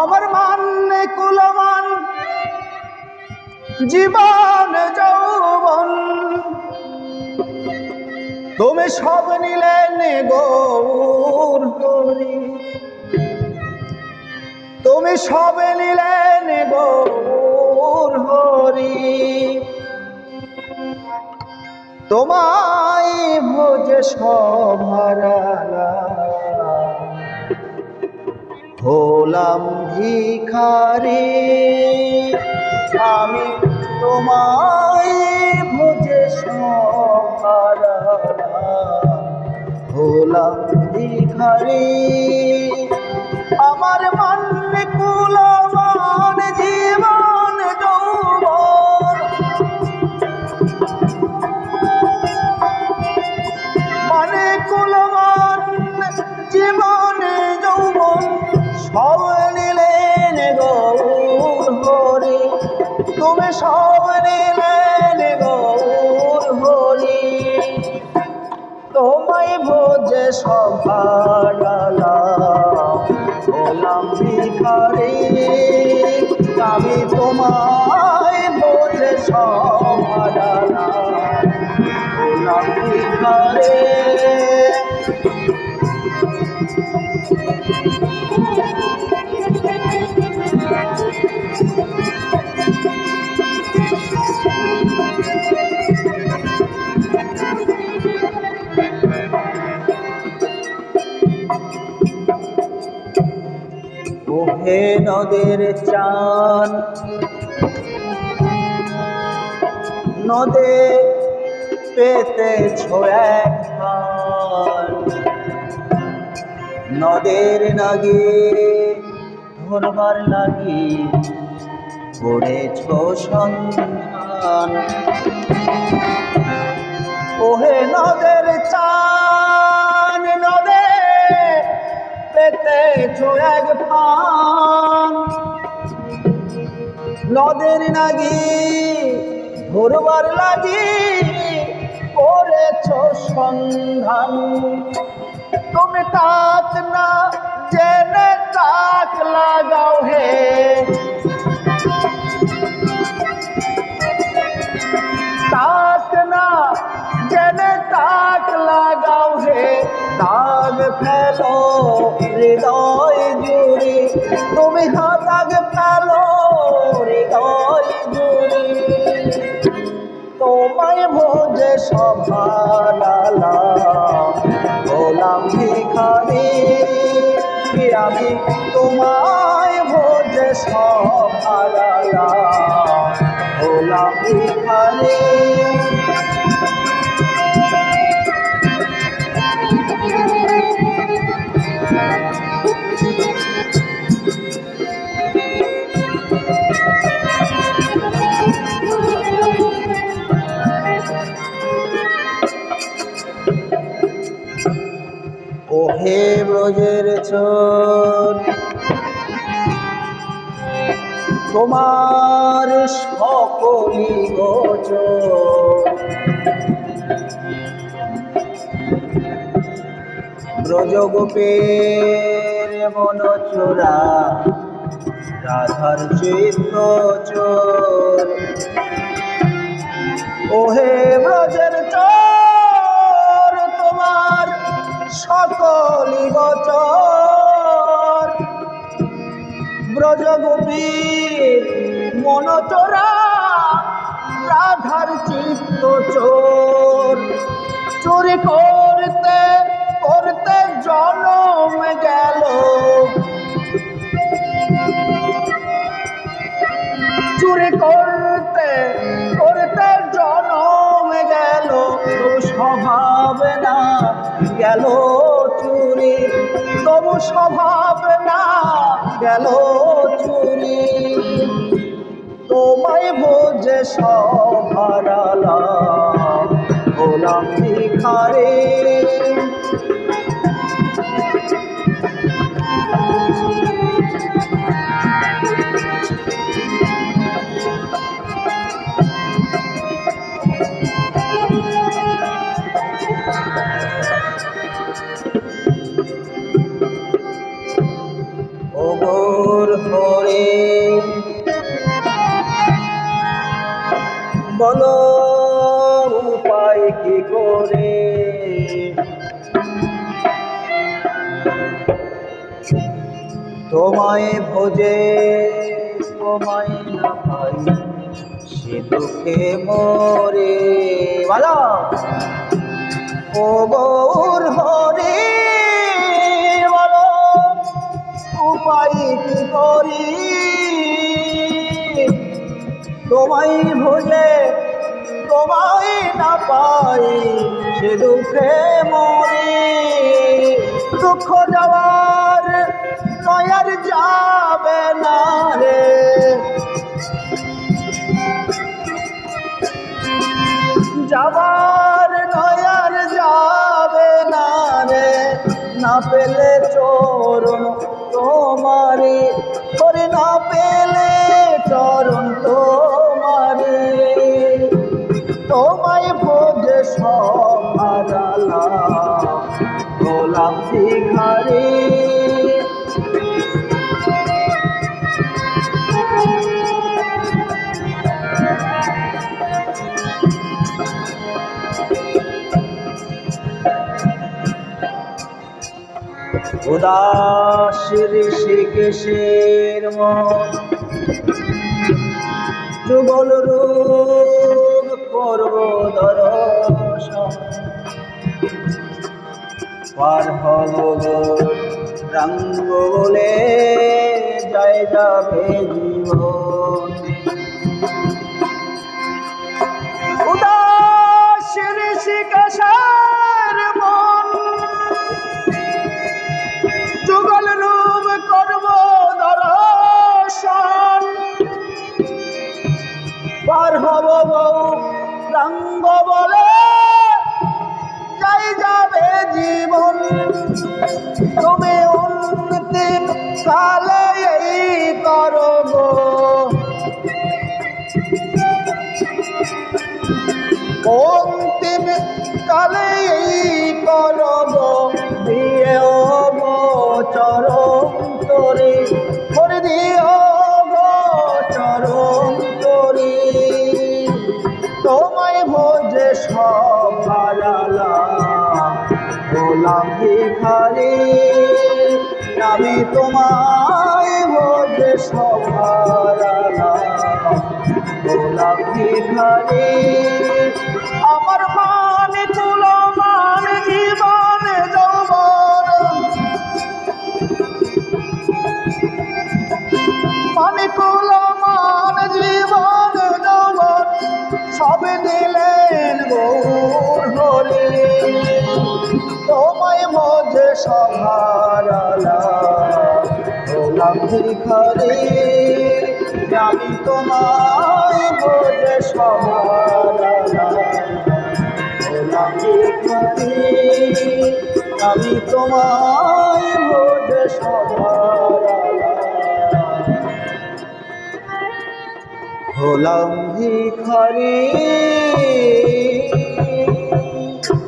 আমার মানে কুলমান জীবন, যৌবন। তুমি সব নিলে নে গৌর তুমি। সব নিলে নে গৌর হরি। তোমায় ভোজে সব হারালাম। হলাম ভিখারি। আমি তোমায় ভোজে সব হারালাম হলাম আমার মন কুলমান তুমি সব নিলেন গৌর হরি। তোমায় ভোজে সভাডালা হলাম ভিখারি আমি তোমায় ভোজে ভিখারি ওহে নদের চান। নদে পেতেছ একবার নদের নাগে ধরবার লাগি করেছ সন্ধান। ওহে নদের নদের নাগি ধরবার লাগি, করেছ সন্ধান। তুমি তাক না, জেনে তাক লাগাও হে। তাক না, জেনে তাক লাগাও হে। দাগ ফেলো, হৃদয় জুড়ি। তুমি হা দাগ ফেলো কি আমি তোমায় ভোজে সভালালা গোলাম ভিখারি ওহে ব্রজের চোর তোমার সকলি গোচর। ব্রজগোপের মন চোরা রাধার চিত্ত চোর ওহে ব্রজের চোর, তোমার সকলি গোচর। ব্রজগোপীর মনচোরা রাধার চিত্ত চোর। চুরি করতে করতে জনম গেল। চুরি করতে করতে জনম গেল। স্বভাব না গেল চুরি। তবু স্বভাব গেল চুরি। তোমায় বোঝে সভারালা বলো, উপায় কি করে? তোমায় ভোজে, তোমায় না পাই, সে দুঃখে মরে। ভালো ও হরে, বলো, উপায় কি করি? তোমায় ভুলে তোমায় না পাই, সে দুঃখে মরি। দুঃখ যাওয়ার নয়ার যাবে না রে। যাবার নয়ার যাবে না রে। না পেলে চরণ তোমারে করে না পেলে চরণ তোমারে তোমায় ভোজে সমারালা গোলাপ ভিখারি উদাস ঋষিকেশের মন যুগল রূপ করব দর্শন। পার হব রঙ্গ বলে জয় যাবে জীবন উদাস ঋষিকেশের যুগল রূপ করব দর্শন। পার হব বউ রঙ্গ বলে যাই যাবে জীবন। তুমি অন্তিম কালে এই করব। অন্তিম ভিখারি আমি তোমায় গোলাপ ভিখারি আমার মান কুল মান জীবন, যৌবন। মান কুল মান জীবন, যৌবন। সব দিলেন গোলাপ ভিখারি আমি তোমায় সমারালা গোলাপ ভিখারি আমি তোমায় বোঝে সমারালা হলাম ভিখারি